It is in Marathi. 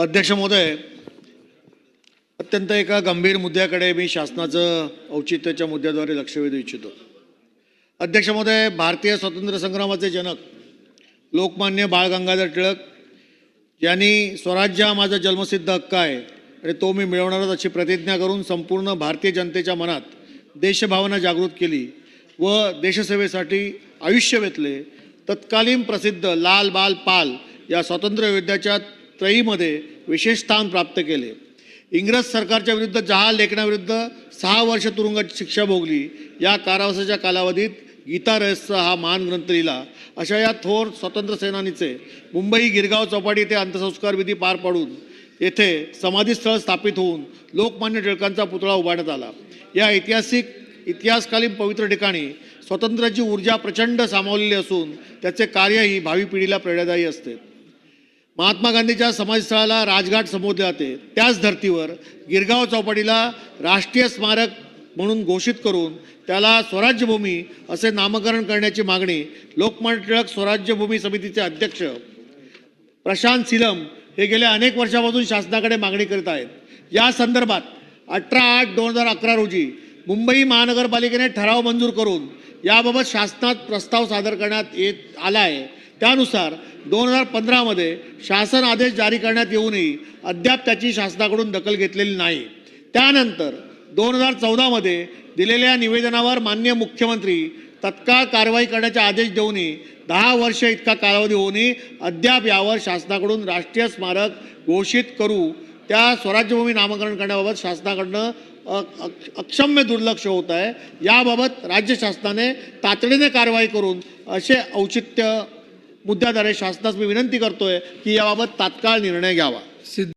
अध्यक्ष महोदय अत्यंत एका गंभीर मुद्द्याकडे मी शासनाचं औचित्याच्या मुद्द्याद्वारे लक्ष वेधू इच्छितो. अध्यक्ष महोदय भारतीय स्वातंत्र्य संग्रामाचे जनक लोकमान्य बाळ गंगाधर टिळक यांनी स्वराज्य हा माझा जन्मसिद्ध हक्क आहे आणि तो मी मिळवणारच अशी प्रतिज्ञा करून संपूर्ण भारतीय जनतेच्या मनात देशभावना जागृत केली व देशसेवेसाठी आयुष्य वेतले तत्कालीन प्रसिद्ध लाल बाल पाल या स्वातंत्र्य योद्ध्याच्या त्रयीमध्ये विशेष स्थान प्राप्त केले. इंग्रज सरकारच्या विरुद्ध जहाल लेखनाविरुद्ध सहा वर्ष तुरुंगाची शिक्षा भोगली. या कारावासाच्या कालावधीत गीता रहस्य हा महान ग्रंथ लिहिला. अशा या थोर स्वातंत्र्य सेनानीचे मुंबई गिरगाव चौपाटी येथे अंत्यसंस्कार विधी पार पाडून येथे समाधीस्थळ स्थापित होऊन लोकमान्य टिळकांचा पुतळा उभारण्यात आला. या ऐतिहासिक इतिहासकालीन पवित्र ठिकाणी स्वातंत्र्याची ऊर्जा प्रचंड सामावलेली असून त्याचे कार्यही भावी पिढीला प्रेरणादायी असते. महात्मा गांधीच्या समाजस्थळाला राजघाट संबोधले जाते. त्याच धर्तीवर गिरगाव चौपाटीला राष्ट्रीय स्मारक म्हणून घोषित करून त्याला स्वराज्यभूमी असे नामकरण करण्याची मागणी लोकमान्य टिळक स्वराज्यभूमी समितीचे अध्यक्ष प्रशांत सिलम हे गेल्या अनेक वर्षापासून शासनाकडे मागणी करीत आहेत. या संदर्भात अठरा आठ दोन हजार अकरा रोजी मुंबई महानगरपालिकेने ठराव मंजूर करून याबाबत शासनात प्रस्ताव सादर करण्यात येत आला आहे. त्यानुसार दोन हजार पंधरामध्ये शासन आदेश जारी करण्यात येऊनही अद्याप त्याची शासनाकडून दखल घेतलेली नाही. त्यानंतर दोन हजार चौदामध्ये दिलेल्या निवेदनावर मान्य मुख्यमंत्री तत्काळ कारवाई करण्याचे आदेश देऊनही दहा वर्ष इतका कालावधी होऊनही अद्याप यावर शासनाकडून राष्ट्रीय स्मारक घोषित करू त्या स्वराज्यभूमी नामकरण करण्याबाबत शासनाकडनं अक्ष- अक्षम्य दुर्लक्ष होत आहे. याबाबत राज्य शासनाने तातडीने कारवाई करून असे औचित्य मुद्द्याद्वारे शासनास मी विनंती करतोय की याबाबत तात्काळ निर्णय घ्यावा. सिद्ध